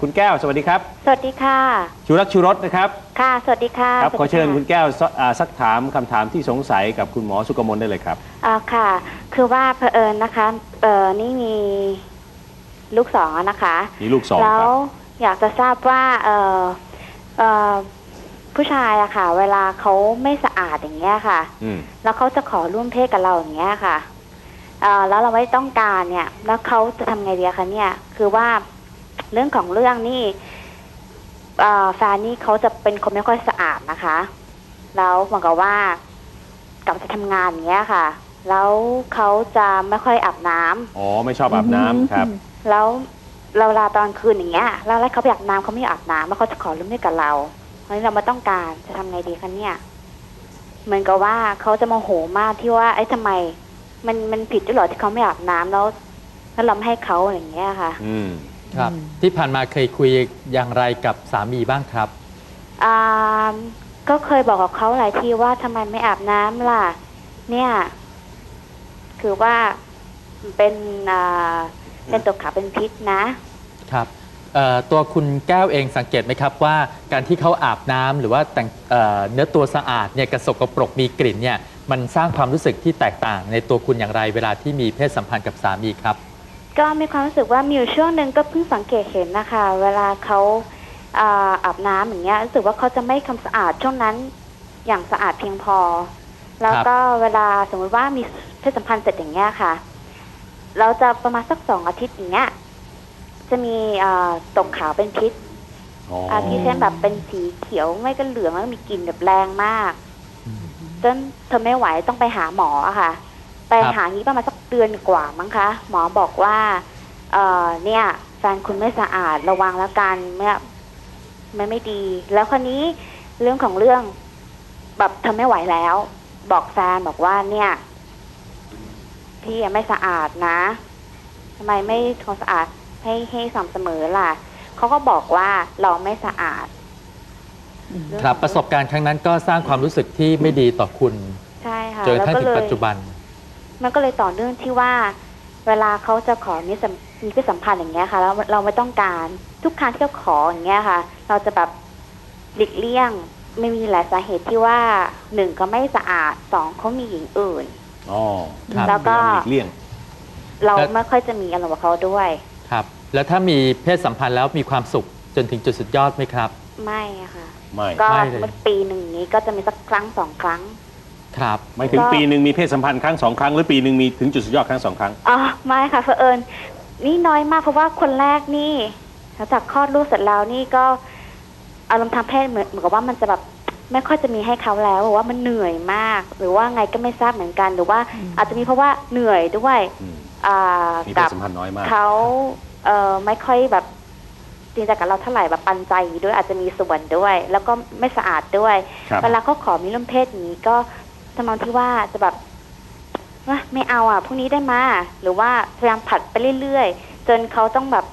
คุณแก้วสวัสดีครับ สวัสดีค่ะ ชูรักชูรสนะครับค่ะ สวัสดีค่ะครับสวัสขอดีเชิญะคุณแก้วซอ่าสักถามคำถามที่สงสัยกับคุณหมอสุกมลได้เลยครับอ่าค่ะ คือว่าเผอิญนะคะ เออนี่มีลูกสองอะนะคะ มีลูกสองแล้ควรับ อยากจะทราบว่า เออเออผู้ชายอะค่ะ เวลาเขาไม่สะอาดอย่างเงี้ยค่ะ อืมแล้วเขาจะขอร่วมเพศกับเราอย่างเงี้ยค่ะเอ่อแล้วเราไม่ต้องการเนี่ย แล้วเขาจะทำไงดีอะคะเนี่ย คือว่า เรื่องของเรื่องนี่เอ่อแฟนนี่เขาจะเป็นคนไม่ค่อยสะอาดนะคะ แล้วเหมือนกับว่ากลับจะทำงานอย่างเงี้ยค่ะ แล้วเขาจะไม่ค่อยอาบน้ำอ๋อไม่ชอบอาบน้ำครับ แล้วเราเวลาตอนคืนอย่างเงี้ยแล้วให้เขาไปอาบน้ำเขาไม่อาบน้ำแล้วเขาจะขอร่วมเพศกับเราเพราะฉะนั้นเราไม่ต้องการจะทำไงดีคะเนี่ยเหมือนกับว่าเขาจะโมโหมากที่ว่าไอ้ทำไม มันมันผิดด้วยเหรอที่เขาไม่อาบน้ำแล้วแล้วเราไม่ให้เขาอย่างเงี้ยค่ะ อืม ครับ ที่ผ่านมาเคยคุยอย่างไรกับสามีบ้างครับ อ่าก็เคยบอกกับเขาหลายทีว่าทำไมไม่อาบน้ำล่ะ เนี่ย คือว่าเป็นอ่าเป็นตัวขาเป็นพิษนะ ครับเอ่อตัวคุณแก้วเองสังเกตไหมครับว่า การที่เขาอาบน้ำหรือว่าแต่งเอ่อเนื้อตัวสะอาดเนี่ยกระสกปรกมีกลิ่นเนี่ยมันสร้างความรู้สึกที่แตกต่างในตัวคุณอย่างไรเวลาที่มีเพศสัมพันธ์กับสามีครับ ก็มีความรู้สึกว่ามีอยู่ช่วงหนึ่งก็เพิ่งสังเกตเห็นนะคะ เวลาเขาอ่าอาบน้ำอย่างเงี้ยรู้สึกว่าเขาจะไม่ทำสะอาดช่วงนั้นอย่างสะอาดเพียงพอ แล้วก็เวลาสมมติว่ามีเพศสัมพันธ์เสร็จอย่างเงี้ยค่ะ เราจะประมาณสักสองอาทิตย์อย่างเงี้ยจะมีอ่าตกขาวเป็นพิษอ๋ออาทิเช่นแบบเป็นสีเขียวไม่ก็เหลืองแล้วมีกลิ่นแบบแรงมาก จนเธอไม่ไหวต้องไปหาหมออะค่ะ ไปครับหานี้ประมาณสักเดือนกว่ามั้งคะ หมอบอกว่าเออเนี่ยแฟนคุณไม่สะอาดระวังแล้วกันเนี่ยมันไม่ดี แล้วคนนี้เรื่องของเรื่องแบบเธอไม่ไหวแล้ว บอกแฟนบอกว่าเนี่ยพี่ยังไม่สะอาดนะทำไมไม่ทำความสะอาดให้ให้สม่ำเสมอล่ะเขาก็บอกว่าเราไม่สะอาด ครับประสบการณ์ครั้งนั้นก็สร้างความรู้สึกที่ไม่ดีต่อคุณ ใช่ค่ะจนกระทั่งถึงเลยปัจจุบัน มันก็เลยต่อเนื่องที่ว่า เวลาเขาจะขอมีสัมมีเพศสัมพันธ์อย่างเงี้ยค่ะแล้วเราไม่ต้องการทุกครั้งที่เขาขออย่างเงี้ยค่ะ เราจะแบบหลีกเลี่ยงไม่มีหลายสาเหตุที่ว่าหนึ่งเขาไม่สะอาดสองเขามีหญิงอื่น อ๋อครับแล้วก็พยายามหลีกเลี่ยง เราแล้วไม่ค่อยจะมีอารมณ์กับเขาด้วย ครับ แล้วถ้ามีเพศสัมพันธ์แล้วมีความสุขจนถึงจุดสุดยอดไหมครับ ไม่อะค่ะ ไม่ ก็ไม่เลย มันปีหนึ่งนี้ก็จะมีสักครั้งสองครั้ง ครับไม่ถึงก็ ปีหนึ่งมีเพศสัมพันธ์ครั้งสองครั้งหรือปีหนึ่งมีถึงจุดสุดยอดครั้งสองครั้ง อ๋อไม่ค่ะเผอิญนี่น้อยมากเพราะว่าคนแรกนี่หลังจากคลอดลูกเสร็จแล้วนี่ก็อารมณ์ทางเพศเหมือนเหมือนกับว่ามันจะแบบไม่ค่อยจะมีให้เขาแล้วหรือว่ามันเหนื่อยมาก หรือว่าไงก็ไม่ทราบเหมือนกัน หรือว่าอาจจะมีเพราะว่าเหนื่อยด้วยอืมอ่ามีเพกัศสัมพันธ์น้อยมาก เขาเอ่อไม่ค่อยแบบจริงจังกับเราเท่าไหร่แบบปันใจด้วยอาจจะมีส่วนด้วย แล้วก็ไม่สะอาดด้วย ครับ เวลาเขาขอมีร่วมเพศอย่างนี้ก็ ทำนองที่ว่าจะแบบว่าไม่เอาอะพรุ่งนี้ได้มา หรือว่าพยายามผัดไปเรื่อยๆจนเขาต้องแบบ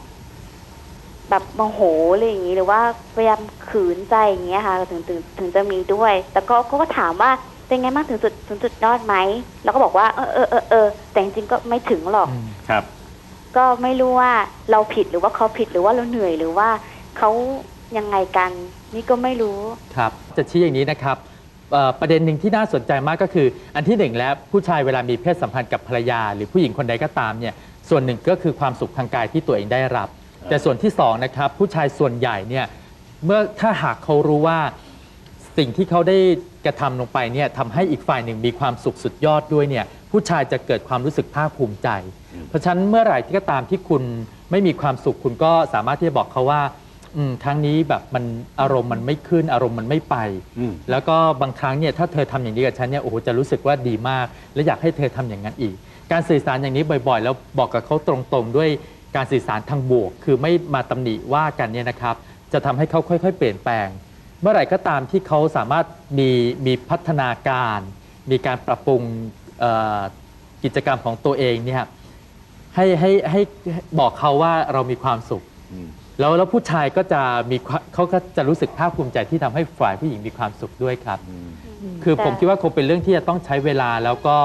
แบบโมโหอะไรอย่างนี้หรือว่าพยายามขืนใจอย่างเงี้ยค่ะถึงถึงถึงจะมีด้วย แต่ก็เขาก็ถามว่าเป็นไงบ้างถึงจุดถึงจุดยอดไหมแล้วก็บอกว่าเออเออเออเออแต่จริงๆก็ไม่ถึงหรอกครับ ก็ไม่รู้ว่าเราผิดหรือว่าเขาผิดหรือว่าเราเหนื่อยหรือว่าเขายังไงกัน นี่ก็ไม่รู้ครับ จะชี้อย่างนี้นะครับ เอ่อประเด็นหนึ่งที่น่าสนใจมากก็คือ อันที่หนึ่งแล้วผู้ชายเวลามีเพศสัมพันธ์กับภรรยา หรือผู้หญิงคนใดก็ตามเนี่ยส่วนหนึ่งก็คือความสุขทางกายที่ตัวเองได้รับ แต่ส่วนที่สองนะครับผู้ชายส่วนใหญ่เนี่ยเมื่อถ้าหากเขารู้ว่า สิ่งที่เขาได้กระทำลงไปเนี่ยทำให้อีกฝ่ายหนึ่งมีความสุขสุดยอดด้วยเนี่ยผู้ชายจะเกิดความรู้สึกภาคภูมิใจ เพราะฉะนั้นเมื่อไหร่ที่ก็ตามที่คุณไม่มีความสุขคุณก็สามารถที่จะบอกเขาว่า อืมครั้งนี้แบบมันอารมณ์มันไม่ขึ้นอารมณ์มันไม่ไป อืม แล้วก็บางครั้งเนี่ยถ้าเธอทำอย่างนี้กับฉันเนี่ยโอ้โหจะรู้สึกว่าดีมาก และอยากให้เธอทำอย่างนั้นอีก การสื่อสารอย่างนี้บ่อยๆ แล้วบอกกับเขาตรงๆ ด้วยการสื่อสารทางบวก คือไม่มาตำหนิว่ากันเนี่ยนะครับ จะทำให้เขาค่อยๆ เปลี่ยนแปลง เมื่อไหร่ก็ตามที่เขาสามารถมีมีพัฒนาการ มีการปรับปรุงเอ่อกิจกรรมของตัวเองเนี่ยให้ให้ให้บอกเขาว่าเรามีความสุข อืม แล้วแล้วผู้ชายก็จะมีความเขาก็จะรู้สึกภาคภูมิใจที่ทำให้ฝ่ายผู้หญิงมีความสุขด้วยครับอืมคือแต่ผมคิดว่าคงเป็นเรื่องที่จะต้องใช้เวลา แล้วก็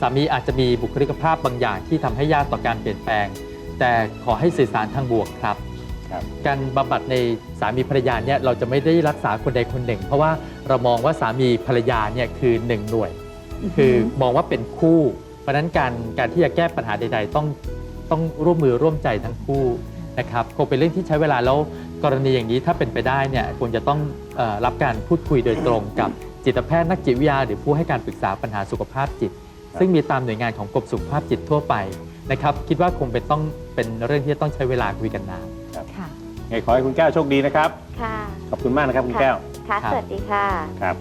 สามีอาจจะมีบุคลิกภาพบางอย่างที่ทำให้ยากต่อการเปลี่ยนแปลง แต่ขอให้สื่อสารทางบวกครับ ครับ การบำบัดในสามีภรรยาเนี่ยเราจะไม่ได้รักษาคนใดคนหนึ่ง เพราะว่าเรามองว่าสามีภรรยาเนี่ยคือหนึ่งหน่วย คือมองว่าเป็นคู่ เพราะฉะนั้นการการที่จะแก้ปัญหาใด ๆ ต้องต้องร่วมมือร่วมใจทั้งคู่ นะครับคงเป็นเรื่องที่ใช้เวลาแล้วกรณีอย่างนี้ถ้าเป็นไปได้เนี่ยควรจะต้องเออรับการพูดคุยโดยตรงกับจิตแพทย์นักจิตวิทยา หรือผู้ให้การปรึกษาปัญหาสุขภาพจิต ซึ่งมีตามหน่วยงานของกรมสุขภาพจิตทั่วไปนะครับคิดว่าคงเป็นต้องเป็นเรื่องที่จะต้องใช้เวลาคุยกันนาน ค่ะ ไงขอให้คุณแก้วโชคดีนะครับ ค่ะขอบคุณมากนะครับคุณแก้วค่ะครับ สวัสดีค่ะ ครับ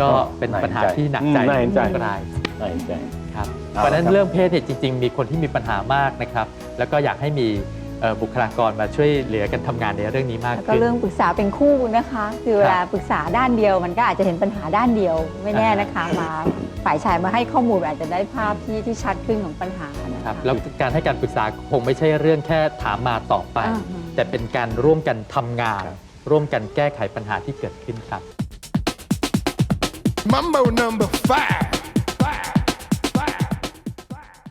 ก็เป็นปัญหาที่หนักใจอืมน่าเห็นใจทุกราย น่าเห็นใจ ครับเอาเพราะฉะนั้นครับ เรื่องเพศเนี่ยจริง ๆ มีคนที่มีปัญหามากนะครับ แล้วก็อยากให้มีเอ่อบุคลากรมาช่วยเหลือกันทำงานในเรื่องนี้มากแล้วก็ขึ้นเรื่องปรึกษาเป็นคู่นะคะ คือเวลาปรึกษาด้านเดียว มันก็อาจจะเห็นปัญหาด้านเดียว ไม่แน่นะคะมาฝ่ายชายมาให้ข้อมูลอาจจะได้ภาพที่ที่ชัดขึ้นของปัญหานะครัคะบแล้วการให้การปรึกษาคงไม่ใช่เรื่องแค่ถามมาตอบไปอ่าฮะแต่เป็นการร่วมกันทำงานครับร่วมกันแก้ไขปัญหาที่เกิดขึ้นครับ Mambo number five.